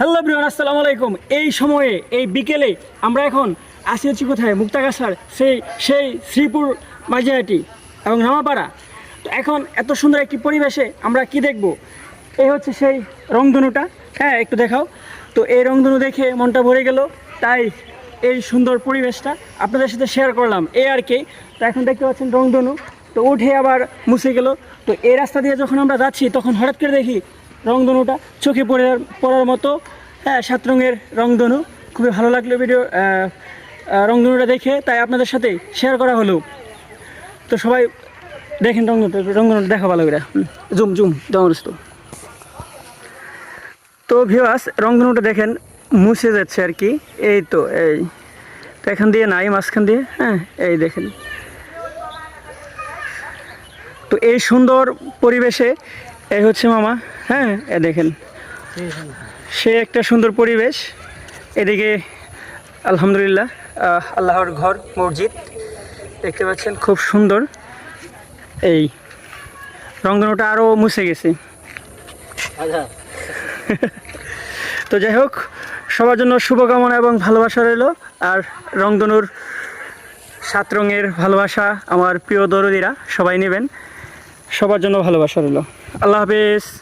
Hello everyone, আসসালামু আলাইকুম। এই সময়ে, এই বিকেলে আমরা এখন আসি হচ্ছি কোথায়? মুক্তাগাছার সেই সেই শ্রীপুর মাঝিহাটি এবং রামাপাড়া। তো এখন এত সুন্দর একটি পরিবেশে আমরা কি দেখব? এই হচ্ছে সেই রংধনুটা। হ্যাঁ একটু দেখাও। তো এই রংধনু দেখে মনটা ভরে গেল। তাই এই সুন্দর পরিবেশটা আপনাদের সাথে শেয়ার করলাম। এ আর কি। তো এখন দেখতে পাচ্ছেন রংধনু। তো উঠে আবার মুছে গেল। তো এই রাস্তা দিয়ে যখন আমরা যাচ্ছি, তখন হঠাৎ করে দেখি রংধনুটা চোখে পড়ে পড়ার মতো। হ্যাঁ সাত রঙের রংধনু। খুবই ভালো লাগল ভিডিও রংধনুটা দেখে। তাই আপনাদের সাথে শেয়ার করা হলো। তো সবাই দেখেন রংধনুটা রংধনুটা দেখা ভালো করে। জুম জুম জবরদস্ত তো ভিওয়াস রংধনুটা দেখেন, মুছে যাচ্ছে আর কি। এই তো এই। তো এখান দিয়ে নাই, মাঝখান দিয়ে। হ্যাঁ এই দেখেন। তো এই সুন্দর পরিবেশে, এই হচ্ছে মামা। হ্যাঁ এ দেখেন। সে একটা সুন্দর পরিবেশ। এদিকে আলহামদুলিল্লাহ আল্লাহর ঘর, মসজিদ। দেখতে পাচ্ছেন খুব সুন্দর। এই রংধনুটা আরও মুছে গেছে। তো যাই হোক, সবার জন্য শুভকামনা এবং ভালোবাসা রইল। আর রংধনুর সাত রঙের ভালোবাসা আমার প্রিয় দরদিরা, সবাই নেবেন। সবার জন্য ভালোবাসা রইল। আল্লাহ হাফেজ।